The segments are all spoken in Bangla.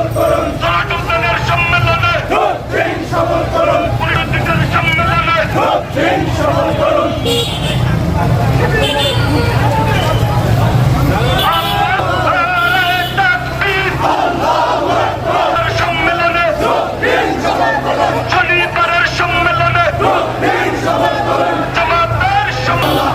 সফল করুন। জনতার সম্মেলনে দক্ষিণ সফল করুন। দুটার সম্মেলনে দক্ষিণ সফল করুন। সম্মেলনে শনিবারের সম্মেলনে দক্ষিণ সফল করুন। জামাতের সম্মেলন।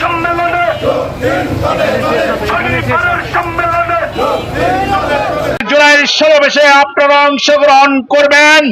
সম্মেলনে সম্মেলনে জুলাইয়ের সমাবেশে আপনারা অংশগ্রহণ করবেন।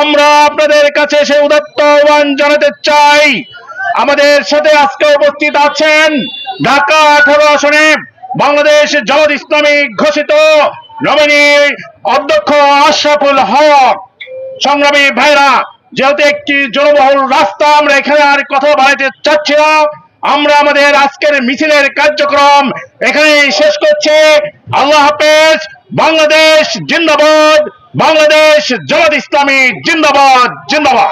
আমরা আপনাদের কাছে সে উদত্ত আহ্বান জানাতে চাই। আমাদের সাথে আজকে উপস্থিত আছেন ঢাকা আঠারো আসনে বাংলাদেশ জামাত ইসলামী ঘোষিত নমিনি অধ্যক্ষ আশরাফুল হক। সংগ্রামী ভাইরা, যেহেতু একটি জনবহুল রাস্তা, আমরা এখানে আর কথা বাড়াইতে চাচ্ছি আমরা আমাদের আজকের মিছিলের কার্যক্রম এখানে শেষ করছি। আল্লাহ হাফেজ, বাংলাদেশ জিন্দাবাদ, বাংলাদেশ জমাত ইসলামী জিন্দাবাদ জিন্দাবাদ।